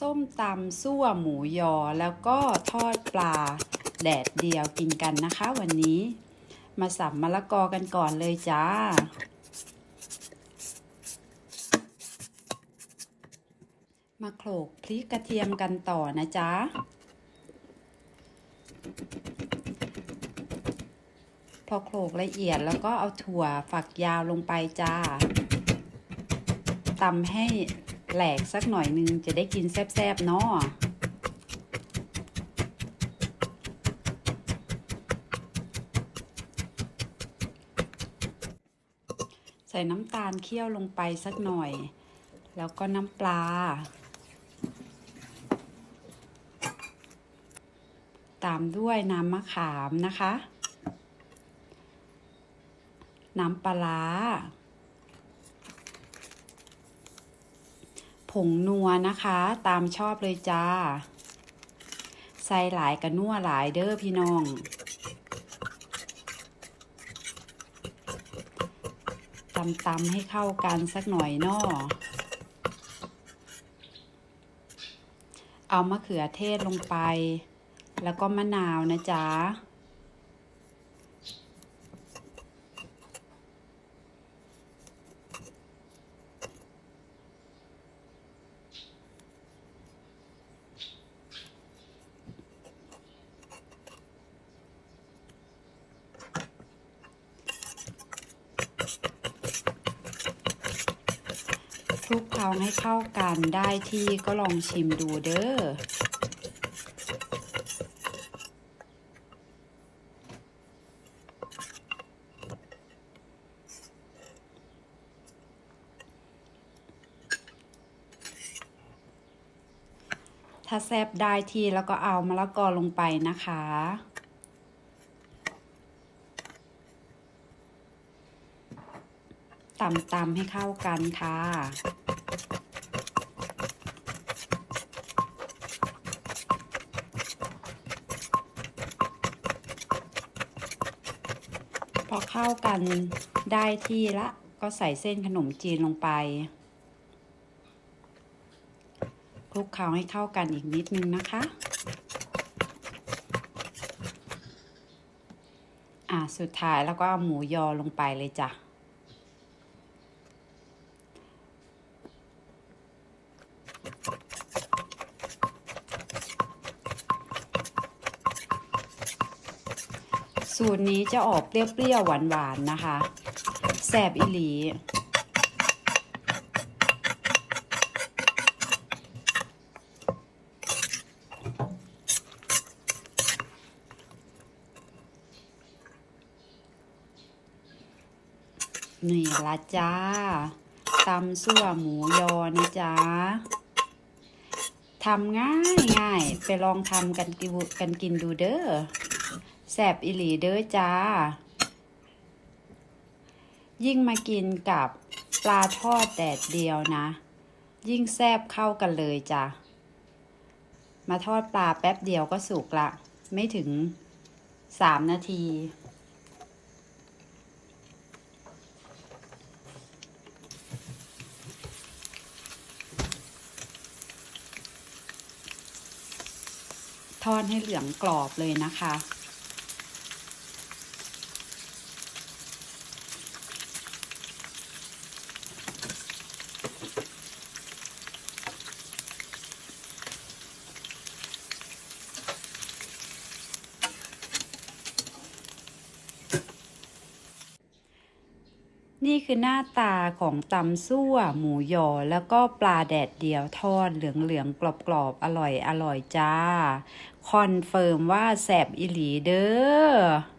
ส้มตำซั่วหมูยอ แล้วก็ทอดปลาแดดเดียวกินกันนะคะ วันนี้ มาสับมะละกอกันก่อนเลยจ้า มาโขลกพริกกระเทียมกันต่อนะจ๊ะพอโขลกละเอียดแล้วก็เอาถั่วฝักยาวลงไปจ้าตำให้ แหลกสักหน่อยนึงจะได้กินแซ่บๆเนาะใส่น้ำตาลเคี่ยวลงไปสักหน่อย แล้วก็น้ำปลา ตามด้วยน้ำมะขามนะคะ น้ำปลาร้า ผ งนัวนะคะ ตามชอบเลยจ้า ใส่หลายกับนัวหลายเด้อพี่น้องตำตำให้เข้ากันสักหน่อยนอเอามะเขือเทศลงไป แล้วก็มะนาวนะจ๊ะ คลุกเคล้าให้เข้ากันได้ที่ก็ลองชิมดูเด้อถ้าแซบได้ที่แล้วก็เอามะละกอลงไปนะคะ ตำตำให้เข้ากันค่ะ พอเข้ากันได้ที่ละก็ใส่เส้นขนมจีนลงไปคลุกเคล้าให้เข้ากันอีกนิดนึงนะคะ อ่าสุดท้ายแล้วก็เอาหมูยอลงไปเลยจ้ะ สูตรนี้จะออกเปรี้ยวๆหวานๆนะคะ แสบอิหลี นี่ละจ้าตำซั่วหมูยอนะจ๊ะทำง่ายง่ายไปลองทำกันกินกันกินดูเด้อ แสบอิหลีเด้อจ้า ยิ่งมากินกับปลาทอดแดดเดียวนะ ยิ่งแซบเข้ากันเลยจ้ะ มาทอดปลาแป๊บเดียวก็สุกละ ไม่ถึงสามนาที ทอดให้เหลืองกรอบเลยนะคะ นี่คือหน้าตาของตำซั่ว หมูยอ แล้วก็ปลาแดดเดียวทอดเหลืองๆกรอบๆ อร่อยอร่อยจ้า คอนเฟิร์มว่าแสบอิหลีเด้อ